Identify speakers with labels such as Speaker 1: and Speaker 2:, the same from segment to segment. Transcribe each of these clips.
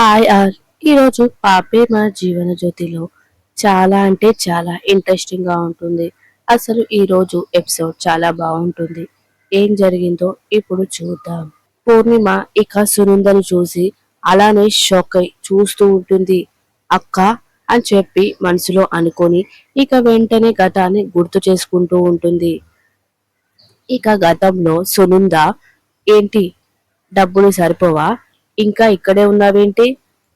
Speaker 1: IR. ఈరోజు పాపే మన జీవన జ్యోతిలో. చాలా అంటే చాలా ఇంట్రెస్టింగ్గా ఉంటుంది. అసలు ఈ రోజు ఎపిసోడ్ చాలా బాగుంటుంది. ఏం జరిగిందో ఇప్పుడు చూద్దాం. పూర్ణిమ ఇక సునుందని చూసి అలానే షాక్ అయి చూస్తూ ఉంటుంది. అక్క అని చెప్పి మనసులో అనుకొని ఇక వెంటనే గతాన్ని గుర్తు చేసుకుంటూ ఉంటుంది. ఇక గతంలో సునంద ఏంటి? డబ్బులు సరిపోవా? ఇంకా ఇక్కడే ఉన్నావేంటి?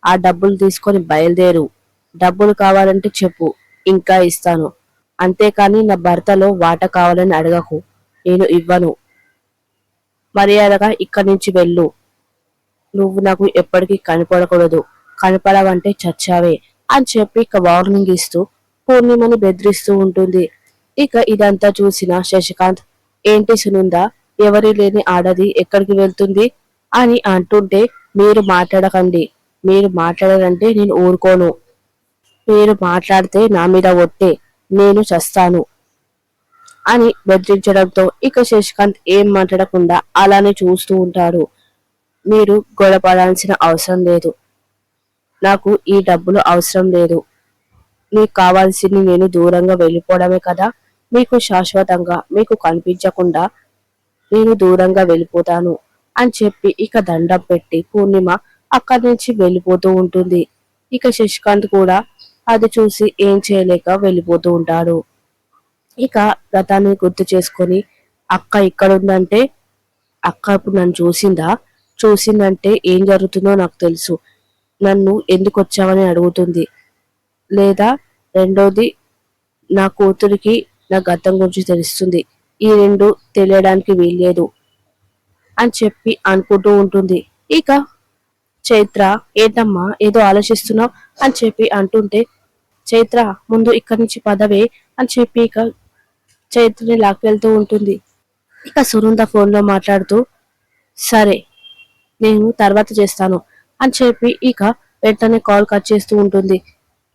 Speaker 1: ఆ డబ్బులు తీసుకొని బయలుదేరు. డబ్బులు కావాలంటే చెప్పు ఇంకా ఇస్తాను. అంతేకాని నా భర్తలో వాట కావాలని అడగకు నేను ఇవ్వను. మర్యాదగా ఇక్కడి నుంచి వెళ్ళు. నువ్వు నాకు ఎప్పటికీ కనపడకూడదు. కనపడవంటే చచ్చావే అని చెప్పి ఇక వార్నింగ్ ఇస్తూ పూర్ణిమని బెదిరిస్తూ ఉంటుంది. ఇక ఇదంతా చూసిన శశికాంత్ ఏంటి సునుందా? ఎవరి లేని ఆడది ఎక్కడికి వెళ్తుంది? అని అంటుంటే మీరు మాట్లాడకండి. మీరు మాట్లాడారంటే నేను ఊరుకోను. మీరు మాట్లాడితే నా మీద ఒట్టే. నేను చస్తాను. అని బెదిరించడంతో ఇక శశికాంత్ ఏం మాట్లాడకుండా అలానే చూస్తూ ఉంటాడు. మీరు గొడవపడాల్సిన అవసరం లేదు. నాకు ఈ డబ్బులు అవసరం లేదు. మీకు కావాల్సింది నేను దూరంగా వెళ్ళిపోవడమే కదా. మీకు శాశ్వతంగా మీకు కనిపించకుండా నేను దూరంగా వెళ్ళిపోతాను. అని చెప్పి ఇక దండం పెట్టి పూర్ణిమ అక్కడి నుంచి వెళ్ళిపోతూ ఉంటుంది. ఇక శశికాంత్ కూడా అది చూసి ఏం చేయలేక వెళ్ళిపోతూ ఉంటాడు. ఇక గతాన్ని గుర్తు చేసుకొని అక్క ఇక్కడ ఉందంటే అక్క ఇప్పుడు నన్ను చూసిందా? చూసిందంటే ఏం జరుగుతుందో నాకు తెలుసు. నన్ను ఎందుకు వచ్చావని అడుగుతుంది. లేదా రెండోది నా కూతురికి నా గతం గురించి తెలుస్తుంది. ఈ రెండు తెలియడానికి వీల్లేదు. అని చెప్పి అనుకుంటూ ఉంటుంది. ఇక చైత్ర ఏంటమ్మా ఏదో ఆలోచిస్తున్నావు? అని చెప్పి అంటుంటే చైత్ర ముందు ఇక్కడి నుంచి పదవే అని చెప్పి ఇక చైత్రని లాక్కెళ్తూ ఉంటుంది. ఇక సునంద ఫోన్లో మాట్లాడుతూ సరే నేను తర్వాత చేస్తాను అని చెప్పి ఇక వెంటనే కాల్ కట్ చేస్తూ ఉంటుంది.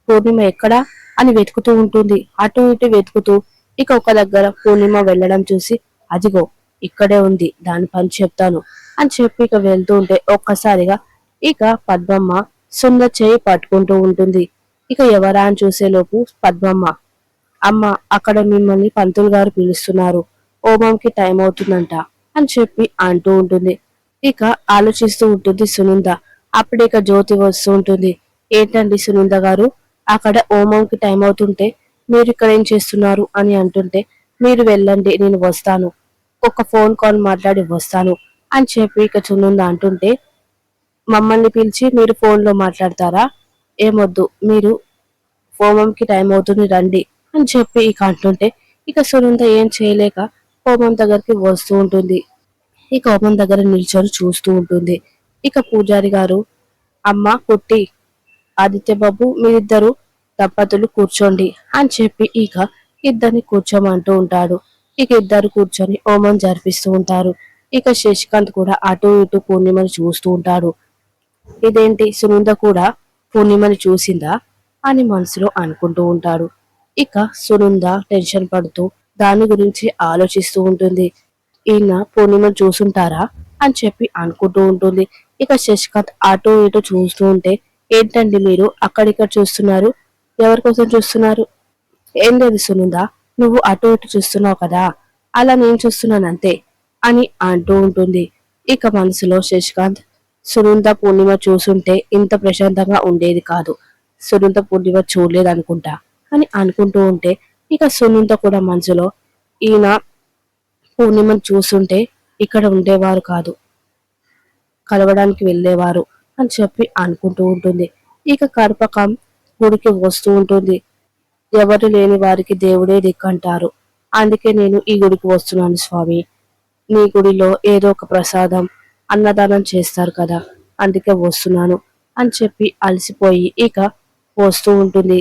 Speaker 1: పూర్ణిమ ఎక్కడా? అని వెతుకుతూ ఉంటుంది. అటు ఇటు వెతుకుతూ ఇక ఒక దగ్గర పూర్ణిమ వెళ్ళడం చూసి అదిగో ఇక్కడే ఉంది దాని పని చెప్తాను. అని చెప్పి ఇక వెళ్తూ ఉంటే ఒక్కసారిగా ఇక పద్మమ్మ సుంద చేయి పట్టుకుంటూ ఉంటుంది. ఇక ఎవరా అని చూసేలోపు పద్మమ్మ అమ్మ అక్కడ మిమ్మల్ని పంతులు గారు పిలుస్తున్నారు. ఓమంకి టైం అవుతుందంట అని చెప్పి అంటూ ఉంటుంది. ఇక ఆలోచిస్తూ ఉంటుంది సునంద. అప్పుడే ఇక జ్యోతి వస్తూ ఉంటుంది. ఏంటండి సునంద గారు? అక్కడ ఓమంకి టైం అవుతుంటే మీరు ఇక్కడ ఏం చేస్తున్నారు అని అంటుంటే మీరు వెళ్ళండి నేను వస్తాను. ఒక ఫోన్ కాల్ మాట్లాడి వస్తాను అని చెప్పి ఇక సునంద అంటుంటే మమ్మల్ని పిలిచి మీరు ఫోన్లో మాట్లాడతారా? ఏమొద్దు మీరు హోమంకి టైం అవుతుంది రండి అని చెప్పి ఇక అంటుంటే ఇక సునంద ఏం చేయలేక హోమం దగ్గరికి వస్తూ ఉంటుంది. ఇక హోమం దగ్గర నిల్చొని చూస్తూ ఉంటుంది. ఇక పూజారి గారు అమ్మ కుట్టి ఆదిత్య బాబు మీరిద్దరు దంపతులు కూర్చోండి అని చెప్పి ఇక ఇద్దరిని కూర్చోమంటూ ఉంటాడు. ఇక ఇద్దరు కూర్చొని హోమం జరిపిస్తూ ఉంటారు. ఇక శశికాంత్ కూడా అటు ఇటు పూర్ణిమని చూస్తూ ఉంటాడు. ఇదేంటి? సునంద కూడా పూర్ణిమని చూసిందా అని మనసులో అనుకుంటూ ఉంటాడు. ఇక సునంద టెన్షన్ పడుతూ దాని గురించి ఆలోచిస్తూ ఉంటుంది. ఈయన పూర్ణిమను చూసుంటారా అని చెప్పి అనుకుంటూ ఉంటుంది. ఇక శశికాంత్ అటు ఇటు చూస్తూ ఉంటే ఏంటండి మీరు అక్కడిక్కడ చూస్తున్నారు? ఎవరి కోసం చూస్తున్నారు? ఏం లేదు సునంద. నువ్వు అటు ఇటు చూస్తున్నావు కదా అలా నేను చూస్తున్నాను అంతే అని అంటూ ఉంటుంది. ఇక మనసులో శశికాంత్ సునంద పూర్ణిమ చూసుంటే ఇంత ప్రశాంతంగా ఉండేది కాదు. సునంద పూర్ణిమ చూడలేదు అనుకుంటా అని అనుకుంటూ ఉంటే ఇక సునంద కూడా మనసులో ఈయన పూర్ణిమను చూస్తుంటే ఇక్కడ ఉండేవారు కాదు కలవడానికి వెళ్ళేవారు అని చెప్పి అనుకుంటూ ఉంటుంది. ఇక కర్పకం గుడికి వస్తూ ఉంటుంది. ఎవరు లేని వారికి దేవుడే దిక్కంటారు. అందుకే నేను ఈ గుడికి వస్తున్నాను స్వామి. నీ గుడిలో ఏదో ఒక ప్రసాదం అన్నదానం చేస్తారు కదా అందుకే వస్తున్నాను అని చెప్పి అలసిపోయి ఇక వస్తూ ఉంటుంది.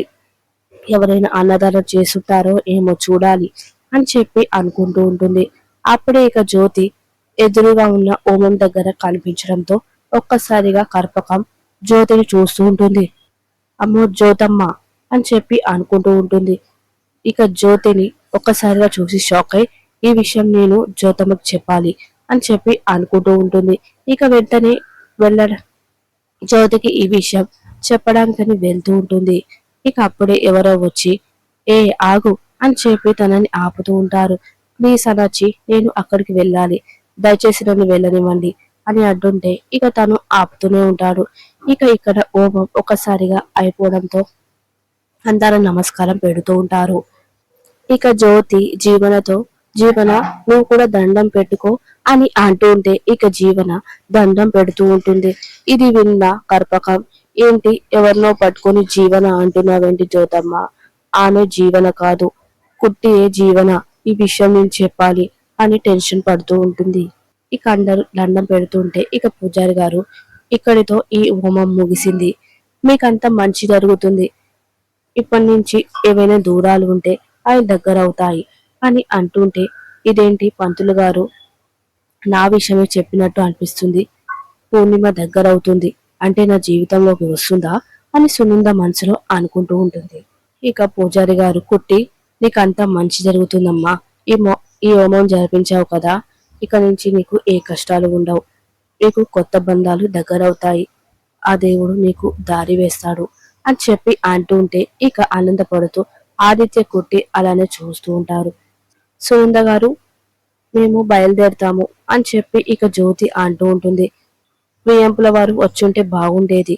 Speaker 1: ఎవరైనా అన్నదానం చేస్తుంటారో ఏమో చూడాలి అని చెప్పి అనుకుంటూ ఉంటుంది. అప్పుడే ఇక జ్యోతి ఎదురుగా ఉన్న ఓమం దగ్గర కనిపించడంతో ఒక్కసారిగా కర్పకం జ్యోతిని చూస్తూ ఉంటుంది. అమ్మో జ్యోతమ్మ అని చెప్పి అనుకుంటూ ఉంటుంది. ఇక జ్యోతిని ఒక్కసారిగా చూసి షాక్ అయి ఈ విషయం నేను జ్యోతమ్మకు చెప్పాలి అని చెప్పి అనుకుంటూ ఉంటుంది. ఇక వెంటనే వెళ్ళ జ్యోతికి ఈ విషయం చెప్పడానికని వెళ్తూ ఉంటుంది. ఇక అప్పుడే ఎవరో వచ్చి ఏ ఆగు అని చెప్పి తనని ఆపుతూ ఉంటారు. ప్లీజ్ అనొచ్చి నేను అక్కడికి వెళ్ళాలి. దయచేసి నన్ను వెళ్ళనివ్వండి అని అడ్డుంటే ఇక తను ఆపుతూనే ఉంటాడు. ఇక ఇక్కడ ఓమం ఒక్కసారిగా అయిపోవడంతో అందాల నమస్కారం పెడుతూ ఉంటారు. ఇక జ్యోతి జీవనతో జీవన నువ్వు కూడా దండం పెట్టుకో అని అంటూ ఉంటే ఇక జీవన దండం పెడుతూ ఉంటుంది. ఇది విన్న కర్పకం ఏంటి ఎవరినో పట్టుకొని జీవన అంటున్నావేంటి జ్యోతమ్మ? ఆమె జీవన కాదు కుట్టియే జీవన ఈ విషయం నేను చెప్పాలి అని టెన్షన్ పడుతూ ఉంటుంది. ఇక అందరూ దండం పెడుతుంటే ఇక పూజారి గారు ఇక్కడితో ఈ హోమం ముగిసింది. మీకంతా మంచి జరుగుతుంది. ఇప్పటి నుంచి ఏవైనా దూరాలు ఉంటే అవి దగ్గర అవుతాయి అని అంటుంటే ఇదేంటి పంతులు గారు? నా విషయమే చెప్పినట్టు అనిపిస్తుంది. పూర్ణిమ దగ్గర అవుతుంది అంటే నా జీవితంలోకి వస్తుందా? అని సునంద మనసులో అనుకుంటూ ఉంటుంది. ఇక పూజారి గారు కుట్టి నీకంతా మంచి జరుగుతుందమ్మా. ఈ మో ఈ హోమం జరిపించావు కదా. ఇక నుంచి నీకు ఏ కష్టాలు ఉండవు. నీకు కొత్త బంధాలు దగ్గరవుతాయి. ఆ దేవుడు నీకు దారి వేస్తాడు. అని చెప్పి అంటూ ఉంటే ఇక ఆనందపడుతూ ఆదిత్య కుట్టి అలానే చూస్తూ ఉంటారు. సునంద గారు మేము బయలుదేరుతాము అని చెప్పి ఇక జ్యోతి అంటూ ఉంటుంది. వేయంపుల వారు వచ్చుంటే బాగుండేది.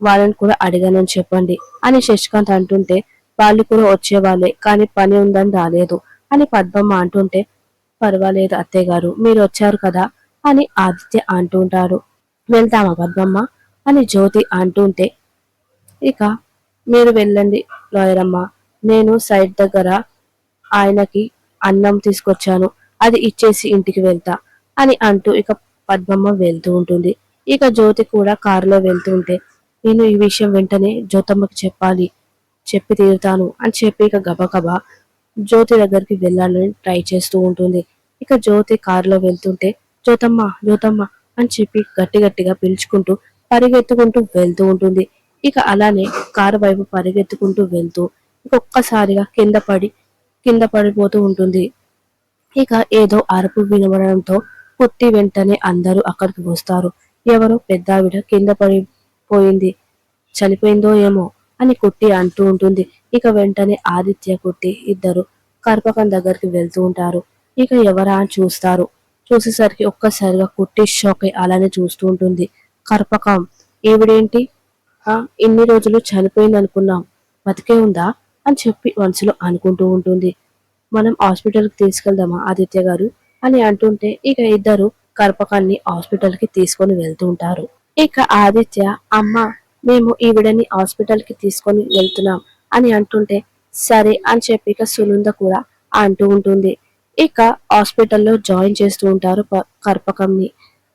Speaker 1: వాళ్ళని కూడా అడిగానని చెప్పండి అని శశికాంత్ అంటుంటే వాళ్ళు కూడా వచ్చేవాళ్ళే కానీ పని ఉందని రాలేదు అని పద్మమ్మ అంటుంటే పర్వాలేదు అత్తయ్య గారు మీరు వచ్చారు కదా అని ఆదిత్య అంటూ ఉంటారు. వెళ్తామా పద్మమ్మ అని జ్యోతి అంటుంటే ఇక మీరు వెళ్ళండి లాయరమ్మ. నేను సైడ్ దగ్గర ఆయనకి అన్నం తీసుకొచ్చాను. అది ఇచ్చేసి ఇంటికి వెళ్తా అని అంటూ ఇక పద్మమ్మ వెళ్తూ ఉంటుంది. ఇక జ్యోతి కూడా కారులో వెళ్తూ ఉంటే నేను ఈ విషయం వెంటనే జ్యోతమ్మకి చెప్పాలి చెప్పి తీరుతాను అని చెప్పి ఇక గబగబా జ్యోతి దగ్గరికి వెళ్ళాలని ట్రై చేస్తూ ఉంటుంది. ఇక జ్యోతి కారులో వెళ్తుంటే జ్యోతమ్మ జ్యోతమ్మ అని చెప్పి గట్టి గట్టిగా పిలుచుకుంటూ పరిగెత్తుకుంటూ వెళ్తూ ఉంటుంది. ఇక అలానే కారు వైపు పరిగెత్తుకుంటూ వెళ్తూ ఒక్కసారిగా కింద పడి కింద పడిపోతూ ఉంటుంది. ఇక ఏదో అరుపు వినబడంతో కుట్టి వెంటనే అందరూ అక్కడికి వస్తారు. ఎవరో పెద్దావిడ కింద పడిపోయింది. చనిపోయిందో ఏమో అని కుట్టి అంటూ ఉంటుంది. ఇక వెంటనే ఆదిత్య కుట్టి ఇద్దరు కర్పకం దగ్గరికి వెళ్తూ ఉంటారు. ఇక ఎవరా అని చూస్తారు. చూసేసరికి ఒక్కసారిగా కుట్టి షాక్ అయి అలానే చూస్తూ ఉంటుంది. కర్పకం ఈవిడేంటి? ఇన్ని రోజులు చనిపోయింది అనుకున్నాం. బతికే ఉందా? అని చెప్పి మనసులో అనుకుంటూ ఉంటుంది. మనం హాస్పిటల్కి తీసుకెళ్దామా ఆదిత్య గారు? అని అంటుంటే ఇక ఇద్దరు కర్పకాన్ని హాస్పిటల్కి తీసుకొని వెళ్తూ ఉంటారు. ఇక ఆదిత్య అమ్మ మేము ఈవిడని హాస్పిటల్కి తీసుకొని వెళ్తున్నాం అని అంటుంటే సరే అని చెప్పి ఇక సునంద కూడా అంటూ ఉంటుంది. ఇక హాస్పిటల్లో జాయిన్ చేస్తూ ఉంటారు ప- కర్పకంని.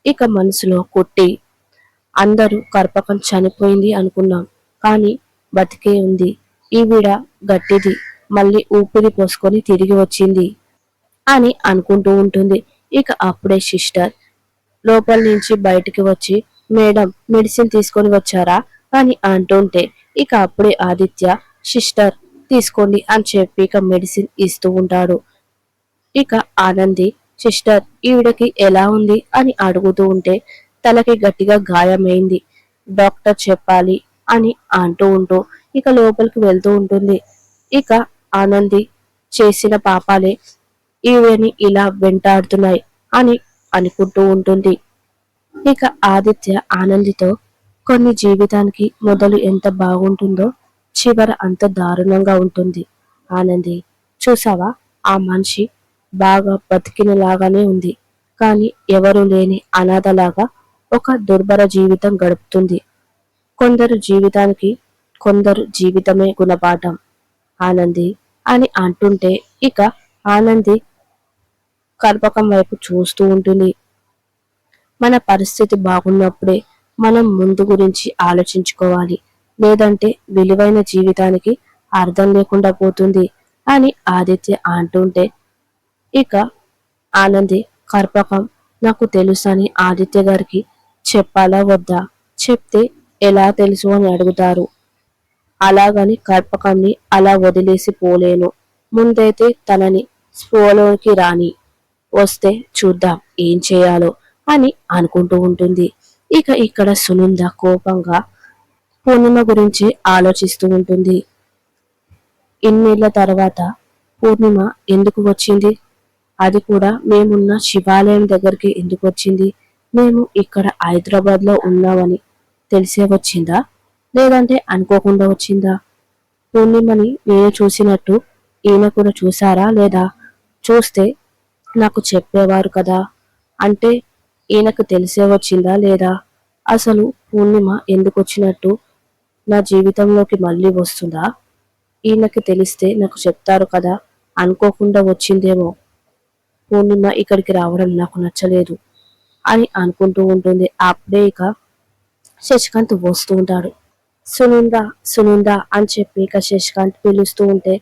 Speaker 1: ఇక మనసులో కొట్టి అందరూ కర్పకం చనిపోయింది అనుకున్నాం. కానీ బతికే ఉంది. ఈవిడ గట్టిది. మళ్ళీ ఊపిరి పోసుకొని తిరిగి వచ్చింది అని అనుకుంటూ ఉంటుంది. ఇక అప్పుడే సిస్టర్. లోపల నుంచి బయటికి వచ్చి మేడం మెడిసిన్ తీసుకొని వచ్చారా? అని అంటుంటే ఇక అప్పుడే ఆదిత్య సిస్టర్ తీసుకోండి అని చెప్పి ఇక మెడిసిన్ ఇస్తూ ఉంటాడు. ఇక ఆనంది సిస్టర్ ఈవిడకి ఎలా ఉంది? అని అడుగుతూ ఉంటే తలకి గట్టిగా గాయమైంది. డాక్టర్ చెప్పాలి అని అంటూ ఉంటూ ఇక లోపలికి వెళ్తూ ఉంటుంది. ఇక ఆనంది చేసిన పాపాలే ఈవిడని ఇలా వెంటాడుతున్నాయి అని అనుకుంటూ ఉంటుంది. ఇక ఆదిత్య ఆనందితో కొన్ని జీవితానికి మొదలు ఎంత బాగుంటుందో చివర అంత దారుణంగా ఉంటుంది. ఆనంది చూసావా? ఆ మనిషి బాగా బతికినలాగానే ఉంది. కానీ ఎవరు లేని అనాథలాగా ఒక దుర్భర జీవితం గడుపుతుంది. కొందరు జీవితానికి కొందరు జీవితమే గుణపాఠం. ఆనంది అని అంటుంటే ఇక ఆనంది కర్పకం వైపు చూస్తూ ఉంటుంది. మన పరిస్థితి బాగున్నప్పుడే మనం ముందు గురించి ఆలోచించుకోవాలి. లేదంటే విలువైన జీవితానికి అర్థం లేకుండా పోతుంది అని ఆదిత్య అంటుంటే ఇక ఆనంది కర్పకం నాకు తెలుసు అని ఆదిత్య గారికి చెప్పాలా వద్దా? చెప్తే ఎలా తెలుసు అని అడుగుతారు. అలాగని కర్పకాన్ని అలా వదిలేసి పోలేను. ముందైతే తనని స్పోలోకి రాని వస్తే చూద్దాం ఏం చేయాలో అని అనుకుంటూ ఉంటుంది. ఇక ఇక్కడ సునంద కోపంగా పూర్ణిమ గురించి ఆలోచిస్తూ ఉంటుంది. ఇన్నేళ్ళ తర్వాత పూర్ణిమ ఎందుకు వచ్చింది? అది కూడా మేమున్న శివాలయం దగ్గరికి ఎందుకు వచ్చింది? మేము ఇక్కడ హైదరాబాద్లో ఉన్నామని తెలిసే వచ్చిందా? లేదంటే అనుకోకుండా వచ్చిందా? పూర్ణిమని నేను చూసినట్టు ఈయన కూడా చూసారా లేదా? చూస్తే నాకు చెప్పేవారు కదా. అంటే ఈయనకు తెలిసే వచ్చిందా లేదా? అసలు పూర్ణిమ ఎందుకు వచ్చినట్టు నా జీవితంలోకి మళ్ళీ వస్తుందా? ఈయనకి తెలిస్తే నాకు చెప్తారు కదా అనుకోకుండా వచ్చిందేమో. పూర్ణిమ ఇక్కడికి రావడం నాకు నచ్చలేదు. అనుకుంటూ ఉంటుంది. అప్పుడే ఇక శశికాంత్ వస్తూ ఉంటాడు. సునంద సునంద అని చెప్పి ఇక శశికాంత్ పిలుస్తూ ఉంటే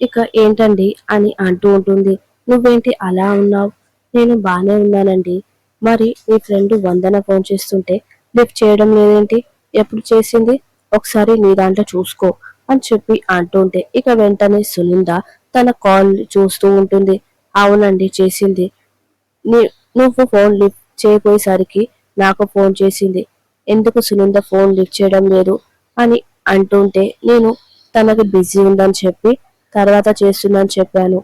Speaker 1: ఇక ఏంటండి అని అంటూ ఉంటుంది. నువ్వేంటి అలా ఉన్నావు? నేను బాగానే ఉన్నానండి. మరి నీ ఫ్రెండ్ వందన ఫోన్ చేస్తుంటే లిఫ్ట్ చేయడం లేదేంటి? ఎప్పుడు చేసింది? ఒకసారి నీ దాంట్లో చూసుకో అని చెప్పి అంటుంటే ఇక వెంటనే సునింద తన కాల్ చూస్తూ ఉంటుంది. అవునండి చేసింది. నీ- నువ్వు ఫోన్ లిఫ్ట్ చేయబోయేసరికి నాకు ఫోన్ చేసింది. ఎందుకు సునంద ఫోన్ లిఫ్ట్ చేయడం లేదు? అని అంటుంటే నేను తనకి బిజీ ఉందని చెప్పి తర్వాత చేస్తుందని చెప్పాను.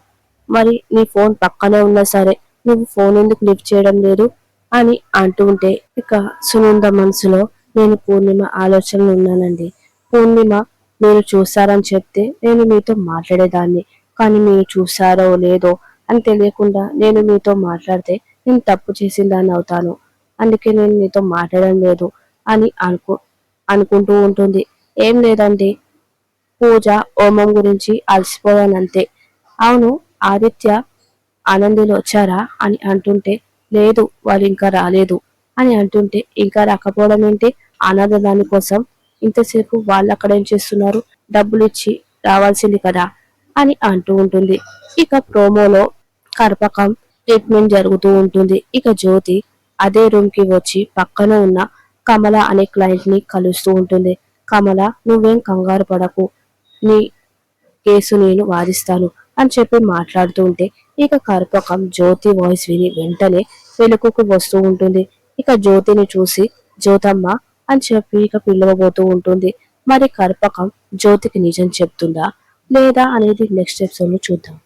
Speaker 1: మరి నీ ఫోన్ పక్కనే ఉన్నా సరే నువ్వు ఫోన్ ఎందుకు లిఫ్ట్ చేయడం లేదు? అని అంటుంటే ఇక సునంద మనసులో నేను పూర్ణిమ ఆలోచనలు ఉన్నానండి. పూర్ణిమ మీరు చూసారని చెప్తే నేను మీతో మాట్లాడేదాన్ని. కానీ మీరు చూసారో లేదో అని తెలియకుండా నేను మీతో మాట్లాడితే నేను తప్పు చేసిన దాన్ని అవుతాను. అందుకే నేను నీతో మాట్లాడడం లేదు అని అనుకో అనుకుంటూ ఉంటుంది. ఏం లేదండి. పూజ హోమం గురించి అలసిపోయానంతే. అవును ఆదిత్య ఆనందిలో వచ్చారా అని అంటుంటే లేదు వాళ్ళు ఇంకా రాలేదు అని అంటుంటే ఇంకా రాకపోవడం ఏంటి? ఆనంద దాని కోసం ఇంతసేపు వాళ్ళు అక్కడ ఏం చేస్తున్నారు? డబ్బులు ఇచ్చి రావాల్సింది కదా అని అంటూ ఉంటుంది. ఇక ప్రోమోలో కర్పకం ట్రీట్మెంట్ జరుగుతూ ఉంటుంది. ఇక జ్యోతి అదే రూమ్కి వచ్చి పక్కన ఉన్న కమల అనే క్లయింట్ని కలుస్తూ ఉంటుంది. కమల నువ్వేం కంగారు పడకు. నీ కేసు నేను వాదిస్తాను అని చెప్పి మాట్లాడుతూ ఉంటే ఇక కర్పకం జ్యోతి వాయిస్ విని వెంటనే వెలుకుకు వస్తూ ఉంటుంది. ఇక జ్యోతిని చూసి జ్యోతమ్మ అని చెప్పి ఇక పిలవబోతూ ఉంటుంది. మరి కర్పకం జ్యోతికి నిజం చెప్తుందా లేదా అనేది నెక్స్ట్ ఎపిసోడ్లో చూద్దాం.